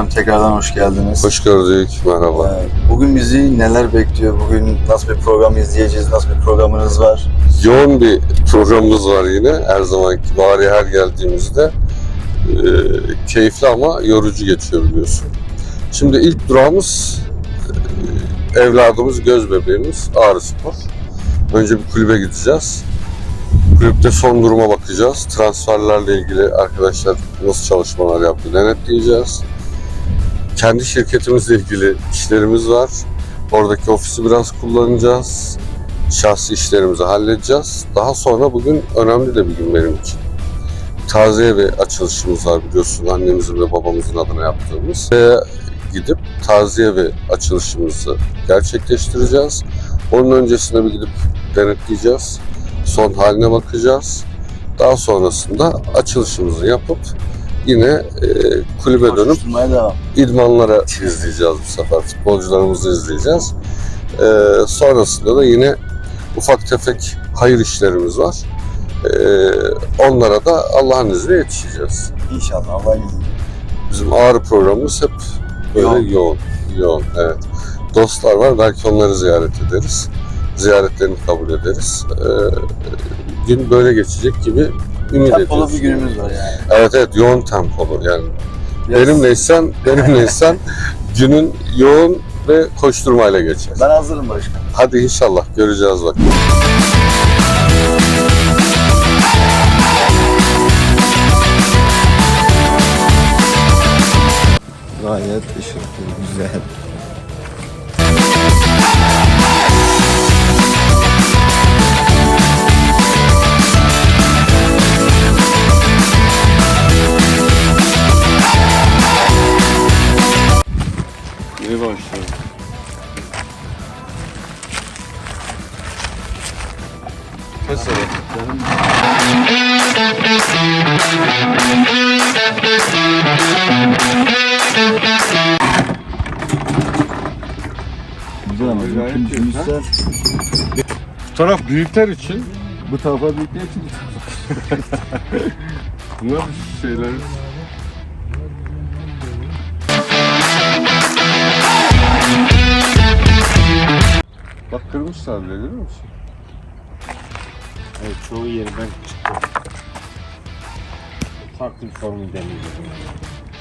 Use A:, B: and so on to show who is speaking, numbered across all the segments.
A: Başkanım tekrardan hoş geldiniz.
B: Hoş gördük, merhaba.
A: Ee, Bugün bizi neler bekliyor? Bugün nasıl bir program izleyeceğiz? Nasıl bir programınız var?
B: Yoğun bir programımız var yine. Her zamanki bari her geldiğimizde e, keyifli ama yorucu geçiyor biliyorsun. Şimdi ilk durağımız e, evladımız, göz bebeğimiz Ağrı Spor. Önce bir kulübe gideceğiz. Kulüpte son duruma bakacağız. Transferlerle ilgili arkadaşlar nasıl çalışmalar yaptı denetleyeceğiz. Kendi şirketimizle ilgili işlerimiz var. Oradaki ofisi biraz kullanacağız. Şahsi işlerimizi halledeceğiz. Daha sonra bugün önemli de bir gün benim için. Taziye ve açılışımız var biliyorsun annemizin ve babamızın adına yaptığımız. Ve gidip taziye ve açılışımızı gerçekleştireceğiz. Onun öncesinde bir gidip denetleyeceğiz. Son haline bakacağız. Daha sonrasında açılışımızı yapıp yine e, kulübe dönüp idmanlara izleyeceğiz bu sefer. Futbolcularımızı izleyeceğiz. Ee, sonrasında da yine ufak tefek hayır işlerimiz var. Ee, onlara da Allah'ın izniyle yetişeceğiz.
A: İnşallah Allah'ın izniyle.
B: Bizim ağrı programımız hep böyle
A: Yoğun.
B: yoğun. Yoğun, evet. Dostlar var, belki onları ziyaret ederiz. Ziyaretlerini kabul ederiz. Ee, gün böyle geçecek gibi ümit
A: Tempolu
B: ediyoruz.
A: bir günümüz var yani.
B: Evet evet yoğun tempolu yani
A: Biraz-
B: Benimleysen, benimleysen günün yoğun ve koşturmayla geçer.
A: Ben hazırım başkanım.
B: Hadi inşallah göreceğiz bak.
A: Gayet ışıklı, güzel.
B: Başlıyor.
A: Güzel ama
B: Gayet Bu taraf büyükler için
A: bu tarafa büyükler için.
B: bunlar şeyler kırmışlar bile görüyor musun?
C: Evet, çoğu yerinden çıktı. Farklı bir formu deneyeceğim.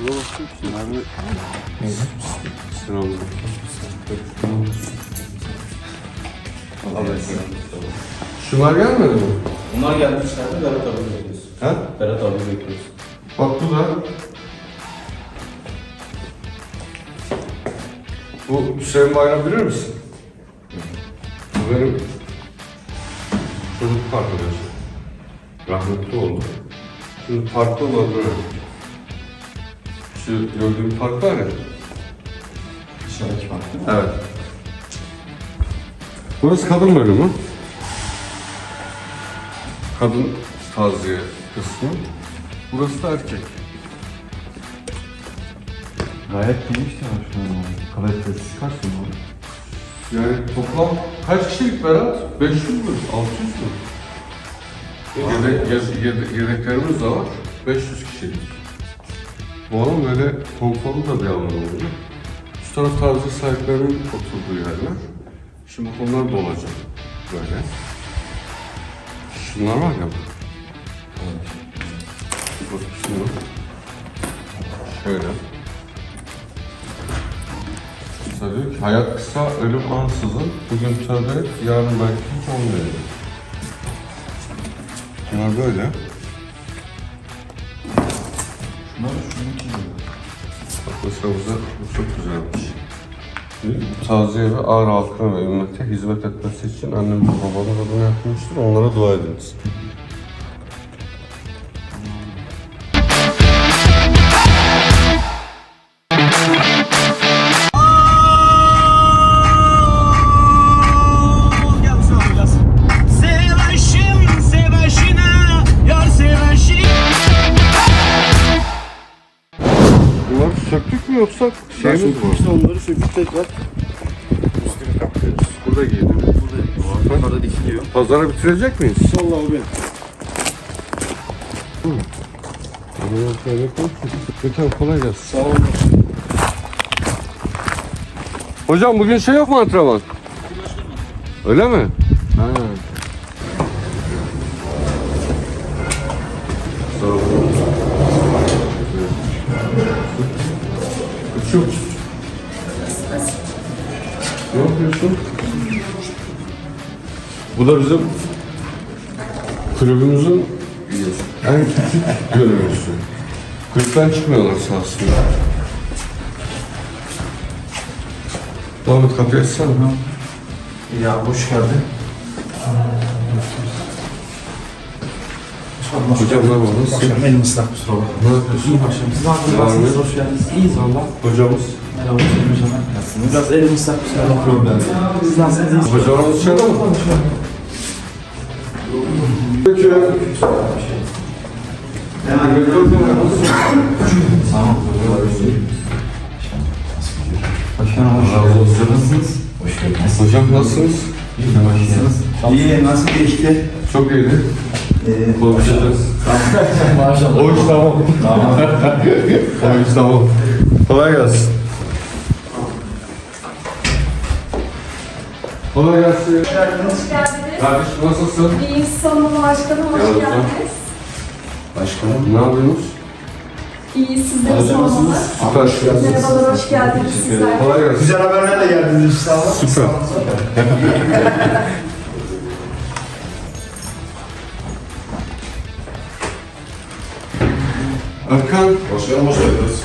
B: Musun? Abi. Sınavlı. Şunlar gelmedi mi?
D: Bunlar gelmişlerdi Berat abi bekliyoruz.
B: Ha?
D: Berat abi bekliyoruz.
B: Bak bu da. Bu Hüseyin Bayram bilir misin? Bu benim çocukluk arkadaşım. Rahmetli oldu. Şimdi parkta olan böyle. Şu gördüğüm park var ya.
D: Dışarıdaki fark değil mi?
B: Evet. Burası kadın bölümü. Kadın taziye kısmı. Burası da erkek.
D: Gayet geniş de var şu an. Kalitesi kaç mı?
B: Yani toplam kaç kişilik Berat? 500 mü? 600 mü? Yedek, yedek, yedek, yedeklerimiz de var. 500 kişilik. Bu alan böyle konforlu da bir alan oluyor. Şu taraf tarzı sahiplerinin oturduğu yerler. Şimdi onlar dolacak. Böyle. Şunlar var ya. Bak şunu. Şöyle. Ki hayat kısa, ölüm ansızın. Bugün tövbe yarın belki hiç olmayacak. Bunlar böyle.
D: Şunlar şununki gibi.
B: Bak mesela burada bu çok güzelmiş. Bu taziye ve ağır halkına ve ümmete hizmet etmesi için annem babamın adına yapmıştır. Onlara dua ediniz. Pazara bitirecek miyiz?
A: İnşallah abi.
B: Gökhan kolay gelsin.
A: Sağ olun.
B: Hocam bugün şey yok mu antrenman? Öyle mi? Ha. Sağ olun. Uçuyor. Ne yapıyorsun? Bu da bizim kulübümüzün en küçük gönüllüsü. Kulüpten çıkmıyorlar olsun. Mahmut kapıyı açsana.
C: Ya hoş geldin.
B: Hocam merhaba nasılsın?
C: Akşam elim ıslak kusura bakma.
B: Ne yapıyorsun?
C: Akşam. Siz ne yapıyorsunuz?
B: Var?
C: Hoş geldiniz. İyiyiz valla.
B: Hocamız.
C: Merhaba Hocam. Nasılsınız? Biraz elim ıslak kusura bakma. Problem. Siz nasılsınız?
B: Hocamız içeride mi? Peki.
C: Başkanım hoş geldiniz. Nasılsınız? Hoş geldiniz.
B: Hocam nasılsınız?
C: İyi, nasıl geçti?
B: Çok iyiydi.
C: Ee,
B: Konuşacağız.
C: Maşallah.
B: O iş tamam.
C: Tamam.
B: O iş tamam. Kolay gelsin. Kolay gelsin.
E: Hoş geldiniz.
B: Kardeşim nasılsın?
E: İyi sonunda başkanım hoş
B: Yavrum.
E: geldiniz.
B: Başkanım. Ne yapıyorsunuz?
E: İyi sizleri sormalı.
B: Süper.
E: Merhabalar hoş geldiniz sizler.
B: Kolay gelsin.
F: Güzel haberlerle geldiniz inşallah.
B: Süper. Erkan.
F: Başkanım hoş geldiniz.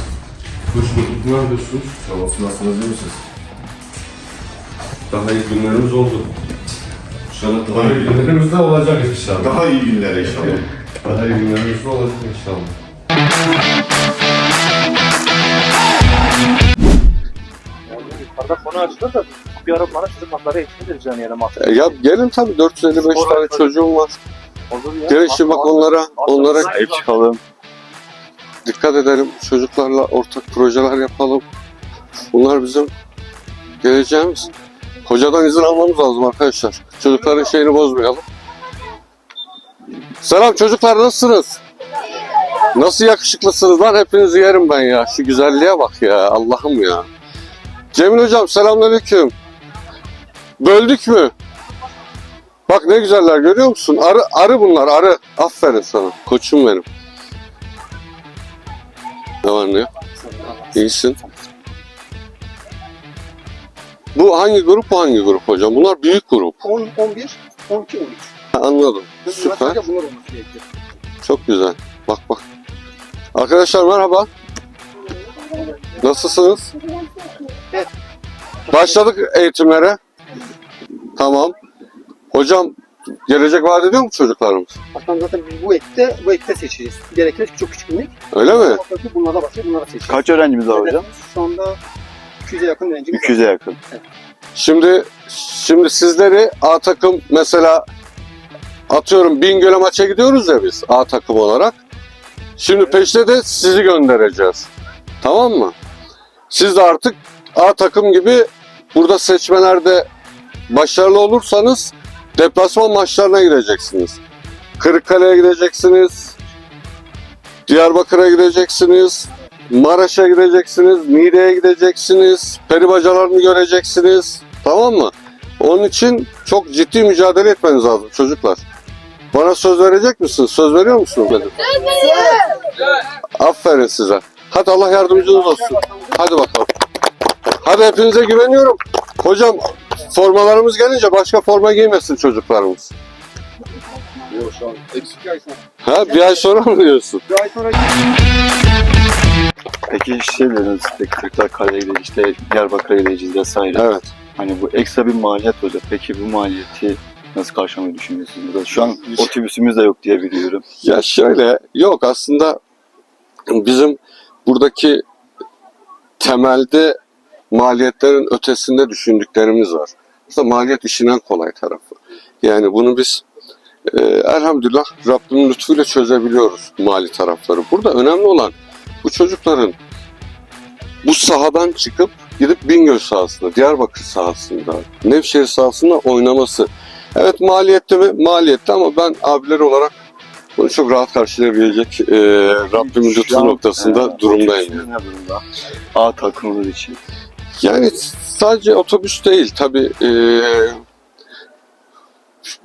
B: Hoş bulduk. Ne yapıyorsunuz?
F: Sağ olsun, nasılsınız, iyi misiniz?
B: Daha iyi günlerimiz oldu.
F: İnşallah
B: Daha iyi günlerimiz de olacak inşallah.
F: Daha iyi günler inşallah.
B: Daha iyi günlerimiz de olacak inşallah.
G: Yukarıda konu açılır da bir ara bana sizin masaya eşit canı masaya.
B: E ya gelin tabii 455 tane çocuğum var. Gelin şimdi bak onlara, onlara
G: Sahip
B: çıkalım. Dikkat edelim. Çocuklarla ortak projeler yapalım. Bunlar bizim geleceğimiz. Hocadan izin almamız lazım arkadaşlar. Çocukların şeyini bozmayalım. Selam çocuklar nasılsınız? Nasıl yakışıklısınız lan hepinizi yerim ben ya. Şu güzelliğe bak ya Allah'ım ya. Cemil hocam selamünaleyküm. Böldük mü? Bak ne güzeller görüyor musun? Arı, arı bunlar arı. Aferin sana. Koçum benim. Ne var ne yok? İyisin. Bu hangi grup bu hangi grup hocam? Bunlar büyük grup.
G: 10, 11, 12, 13.
B: Ha, Anladım. Süper.
G: Sadece bunlar olması gerekiyor.
B: Çok güzel. Bak bak. Arkadaşlar merhaba. Nasılsınız? Başladık eğitimlere. Tamam. Hocam gelecek vaat ediyor mu çocuklarımız?
G: Aslında zaten biz bu ekte, bu ekte seçeceğiz. Gerekirse çok küçük minik.
B: Öyle mi?
G: Bunlara başlayıp bunlara seçeceğiz.
A: Kaç öğrencimiz var hocam?
G: Şu anda 200'e yakın öğrencimiz var.
A: 200'e yakın.
B: Şimdi şimdi sizleri A takım mesela atıyorum Bingöl'e maça gidiyoruz ya biz A takım olarak. Şimdi peşte de sizi göndereceğiz. Tamam mı? Siz de artık A takım gibi burada seçmelerde başarılı olursanız deplasman maçlarına gideceksiniz. Kırıkkale'ye gideceksiniz. Diyarbakır'a gideceksiniz. Maraş'a gideceksiniz, Niğde'ye gideceksiniz, peribacalarını göreceksiniz. Tamam mı? Onun için çok ciddi mücadele etmeniz lazım çocuklar. Bana söz verecek misiniz? Söz veriyor musunuz benim? Aferin size. Hadi Allah yardımcınız olsun. Hadi bakalım. Hadi hepinize güveniyorum. Hocam formalarımız gelince başka forma giymesin çocuklarımız.
F: Yok şu an eksik ay sonra.
B: Ha bir ay sonra mı diyorsun?
G: Bir ay sonra
A: Peki şey dediniz işte Kırklareli'ye gideceğiz, işte Diyarbakır'a gideceğiz vesaire.
B: Evet.
A: Hani bu ekstra bir maliyet olacak. Peki bu maliyeti nasıl karşılamayı düşünüyorsunuz? Şu an otobüsümüz de yok diye biliyorum.
B: Ya şöyle, yok aslında bizim buradaki temelde maliyetlerin ötesinde düşündüklerimiz var. Aslında maliyet işin en kolay tarafı. Yani bunu biz e, elhamdülillah Rabbimin lütfuyla çözebiliyoruz mali tarafları. Burada önemli olan bu çocukların bu sahadan çıkıp gidip Bingöl sahasında, Diyarbakır sahasında, Nevşehir sahasında oynaması. Evet maliyetli mi? Maliyetli ama ben abiler olarak bunu çok rahat karşılayabilecek e, Rabbimin
A: Şu
B: lütfu noktasında
A: e,
B: durumdayım.
A: durumda? A takımımız için.
B: Yani sadece otobüs değil tabii. e,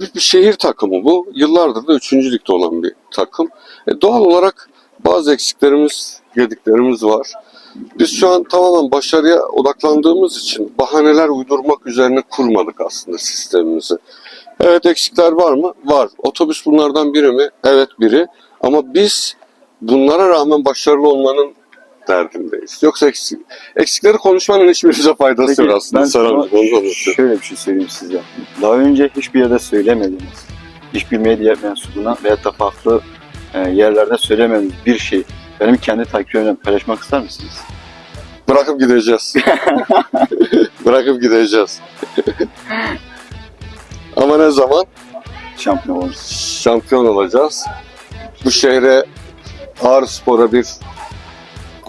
B: bir, bir şehir takımı bu. Yıllardır da üçüncü ligde olan bir takım. E, doğal olarak bazı eksiklerimiz, gediklerimiz var. Biz şu an tamamen başarıya odaklandığımız için bahaneler uydurmak üzerine kurmadık aslında sistemimizi. Evet eksikler var mı? Var. Otobüs bunlardan biri mi? Evet biri. Ama biz bunlara rağmen başarılı olmanın derdindeyiz. Yoksa eksik, eksikleri konuşmanın hiçbirimize faydası yok aslında.
A: ben sana şöyle bir şey söyleyeyim size. Daha önce hiçbir yerde söylemediğiniz, hiçbir medya mensubuna veya da farklı yerlerde söylemediğiniz bir şey benim kendi takipçilerimle paylaşmak ister misiniz?
B: Bırakıp gideceğiz. Bırakıp gideceğiz. Ama ne zaman?
A: Şampiyon oluruz.
B: Şampiyon olacağız. Bu şehre Ağrı Spor'a bir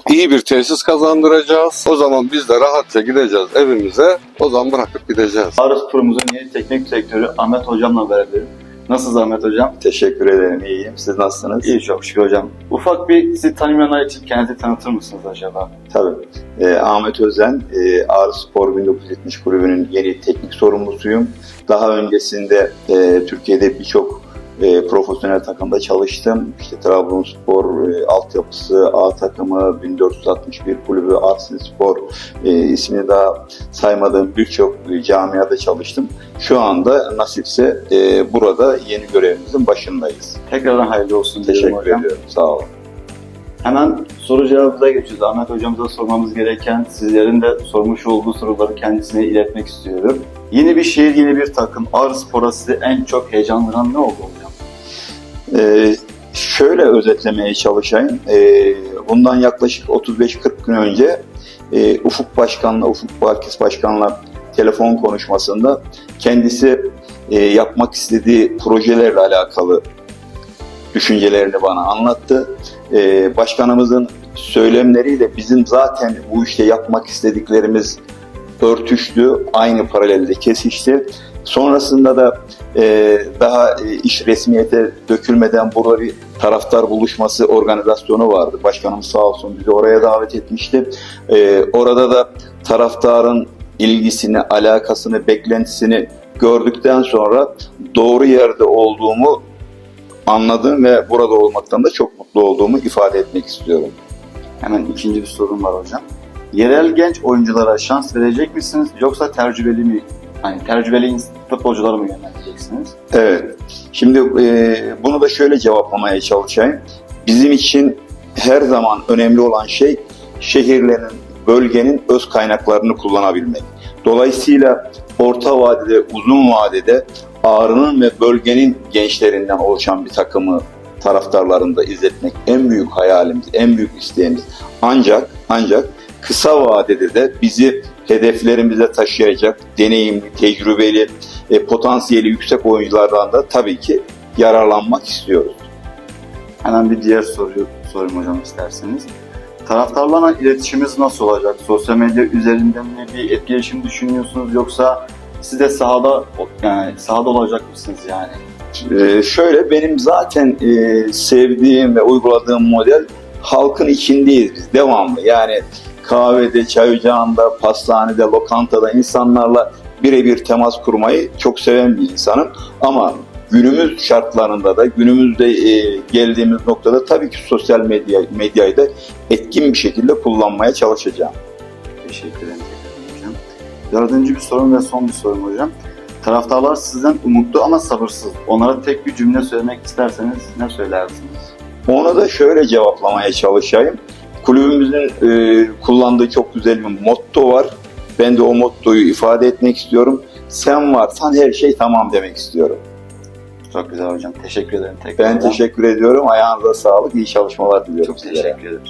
B: iyi bir tesis kazandıracağız. O zaman biz de rahatça gideceğiz evimize. O zaman bırakıp gideceğiz.
A: Ağrı Spor'umuzun yeni teknik direktörü Ahmet Hocam'la beraberim. Nasılsınız Ahmet Hocam?
H: Teşekkür ederim. İyiyim. Siz nasılsınız?
A: İyi çok şükür hocam. Ufak bir sizi tanımayanlar için kendinizi tanıtır mısınız acaba?
H: Tabii. Ee, Ahmet Özen, e, Ağrı Spor 1970 kulübünün yeni teknik sorumlusuyum. Daha öncesinde e, Türkiye'de birçok e, profesyonel takımda çalıştım. İşte Trabzonspor e, altyapısı, A takımı, 1461 kulübü, Arsin Spor e, ismini daha saymadığım birçok e, camiada çalıştım. Şu anda nasipse e, burada yeni görevimizin başındayız.
A: Tekrardan hayırlı olsun
H: Teşekkür
A: hocam.
H: ediyorum. Sağ olun.
A: Hemen soru cevabımıza geçiyoruz. Ahmet hocamıza sormamız gereken, sizlerin de sormuş olduğu soruları kendisine iletmek istiyorum. Yeni bir şehir, yeni bir takım. Ağrı Spor'a sizi en çok heyecanlandıran ne oldu?
H: Ee, şöyle özetlemeye çalışayım. Ee, bundan yaklaşık 35-40 gün önce e, Ufuk Başkan'la, Ufuk Barkis Başkan'la telefon konuşmasında kendisi e, yapmak istediği projelerle alakalı düşüncelerini bana anlattı. Ee, başkanımızın söylemleriyle bizim zaten bu işte yapmak istediklerimiz örtüştü, aynı paralelde kesişti. Sonrasında da e, daha e, iş resmiyete dökülmeden burada bir taraftar buluşması organizasyonu vardı. Başkanımız sağ olsun bizi oraya davet etmişti. E, orada da taraftarın ilgisini, alakasını, beklentisini gördükten sonra doğru yerde olduğumu anladım ve burada olmaktan da çok mutlu olduğumu ifade etmek istiyorum.
A: Hemen ikinci bir sorum var hocam. Yerel genç oyunculara şans verecek misiniz yoksa tecrübeli mi? Hani tecrübeli futbolcuları mı yönlendireceksiniz?
H: Evet. Şimdi e, bunu da şöyle cevaplamaya çalışayım. Bizim için her zaman önemli olan şey şehirlerin, bölgenin öz kaynaklarını kullanabilmek. Dolayısıyla orta vadede, uzun vadede Ağrı'nın ve bölgenin gençlerinden oluşan bir takımı taraftarlarında izletmek en büyük hayalimiz, en büyük isteğimiz. Ancak ancak kısa vadede de bizi hedeflerimize taşıyacak deneyimli, tecrübeli, e, potansiyeli yüksek oyunculardan da tabii ki yararlanmak istiyoruz.
A: Hemen bir diğer soruyu sorayım hocam isterseniz. Taraftarlarla iletişimimiz nasıl olacak? Sosyal medya üzerinden mi bir etkileşim düşünüyorsunuz yoksa siz de sahada yani sahada olacak mısınız yani?
H: Ee, şöyle benim zaten e, sevdiğim ve uyguladığım model halkın içindeyiz biz devamlı. Yani kahvede, çay ocağında, pastanede, lokantada insanlarla birebir temas kurmayı çok seven bir insanım. Ama günümüz şartlarında da günümüzde e, geldiğimiz noktada tabii ki sosyal medya medyayı da etkin bir şekilde kullanmaya çalışacağım.
A: Teşekkür ederim hocam. Dördüncü bir sorum ve son bir sorum hocam. Taraftarlar sizden umutlu ama sabırsız. Onlara tek bir cümle söylemek isterseniz ne söylersiniz?
H: Ona da şöyle cevaplamaya çalışayım. Kulübümüzün e, kullandığı çok güzel bir motto var. Ben de o mottoyu ifade etmek istiyorum. Sen varsan her şey tamam demek istiyorum.
A: Çok güzel hocam. Teşekkür ederim tekrar.
H: Ben teşekkür ediyorum. Ayağınıza sağlık. İyi çalışmalar diliyorum
A: Çok
H: size.
A: teşekkür ederim.